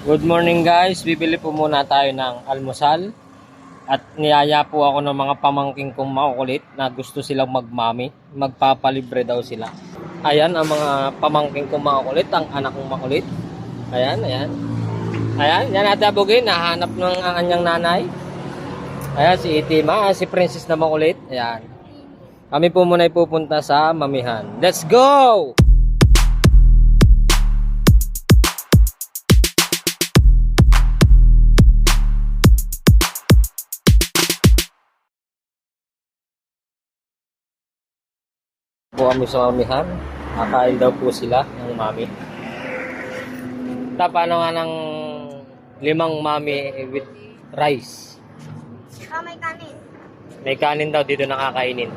Good morning guys, bibili po muna tayo ng almusal at niyaya po ako ng mga pamangking kong makukulit na gusto silang magmami, magpapalibre daw sila. Ayan ang mga pamangking kong makukulit, ang anak kong makulit. Ayan, ayan. Ayan, yan natin abugin, nahanap ng ang kanyang nanay. Ayan, si Itima, ah, si Princess na makulit. Ayan. Kami po muna ay pupunta sa mamihan. Let's go! Po kami sa mamihan. Kakain daw po sila ng mami. Tapano nga ng limang mami with rice. Ah, may kanin. May kanin daw dito nakakainin.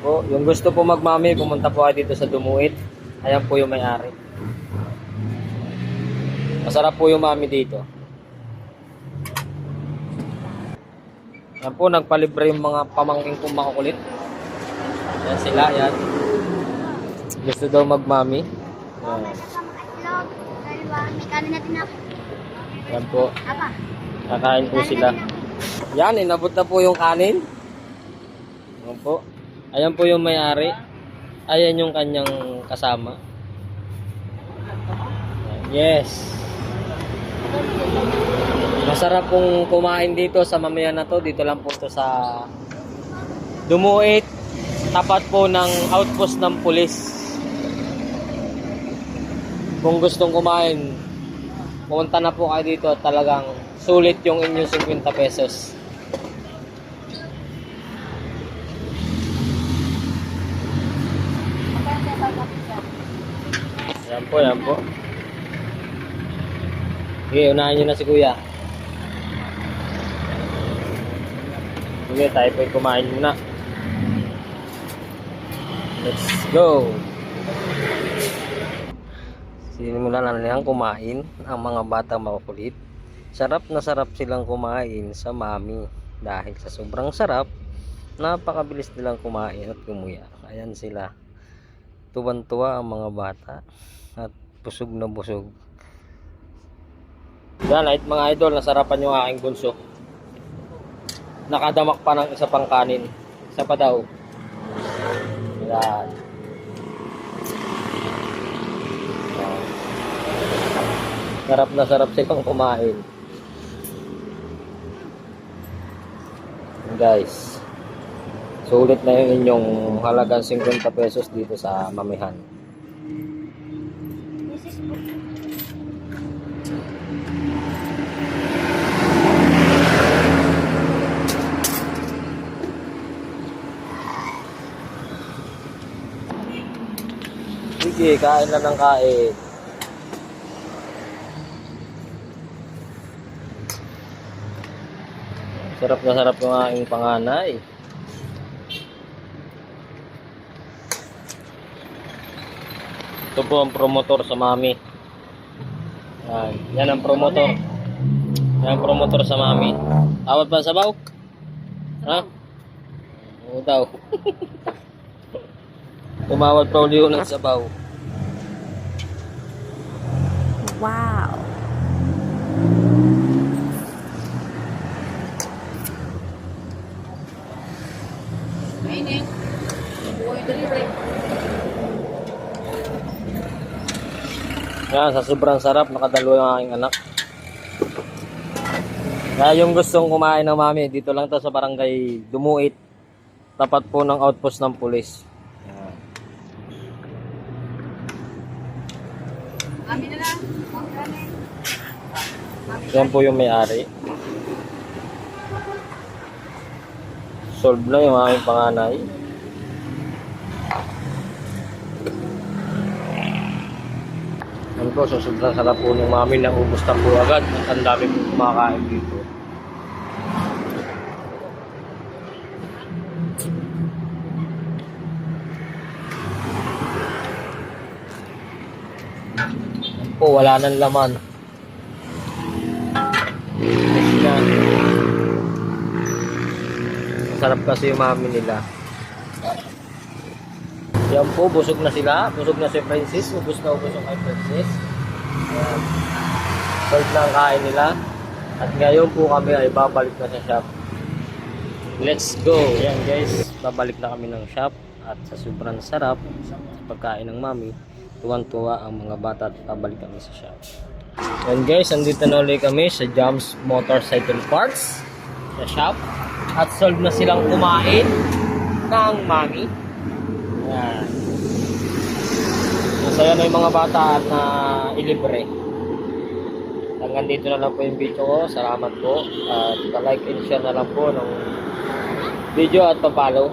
Po, yung gusto po magmami, pumunta po kayo dito sa Dumuit. Ayan po yung may-ari. Masarap po yung mami dito. Yan po, nagpalibre yung mga pamangking kong makukulit. Yan sila, yan. Gusto daw magmami. Yan. Yan po, kakain po sila. Yan, inabot na po yung kanin. Ayan po. Ayan po yung may-ari. Ayan yung kanyang kasama. Yes. Masarap pong kumain dito sa mamaya na to. Dito lang po to sa Dumuit. Tapat po ng outpost ng pulis. Kung gustong kumain, pumunta na po kayo dito at talagang sulit yung inyong 50 pesos. Yan po, yan po. Sige, unahin nyo na si kuya. Sige, tayo po kumain muna. Let's go! Sinimulan na nilang kumain ang mga batang makukulit. Sarap na sarap silang kumain sa mami dahil sa sobrang sarap, napakabilis nilang kumain at kumuya. Ayan sila. Tuwan-tuwa ang mga bata at busog na busog. Yan, mga idol, nasarapan yung aking bunso. Nakadamak pa ng isa pang kanin. Isa pa daw. Yan. Sarap na sarap silang kumain. Guys, sulit na yung inyong halagang 50 pesos dito sa mamihan. This is Sige, kain lang ng kain. Sarap na sarap yung aking panganay. Ito po ang promotor sa mami. Yan, yan ang promotor. Yan ang promotor sa mami. Tawad ba sa baw? Ha? Oo daw. Tumawad pa uli yun ng sabaw. Wow. Yan, sa sobrang sarap, nakadalo yung aking anak. Kaya yung gustong kumain ng mami, dito lang to sa barangay Dumuit. Tapat po ng outpost ng pulis. Yan. Kami na lang. Yan po yung may-ari. Solve na yung aming panganay. Yan po, so sobrang sarap po ng mami na ubos na po agad. Ang dami po kumakain dito. Po, wala nang laman. Yes na. Masarap kasi yung mami nila. Yan po, busog na sila. Busog na si Princess. Ubus na ubus yung kay Princess. Ayan. Solve na ang kain nila. At ngayon po kami ay babalik na sa shop. Let's go! Ayan guys, babalik na kami ng shop. At sa sobrang sarap sa pagkain ng mami, tuwan-tuwa ang mga bata at babalik kami sa shop. Ayan guys, andito na ulit kami sa Jams Motorcycle Parts sa shop. At solve na silang kumain ng mami. Ayan. Masaya na yung mga bata at na ilibre. Hanggang dito na lang po yung video ko. Salamat po. At pa-like and share na lang po ng video at pa-follow.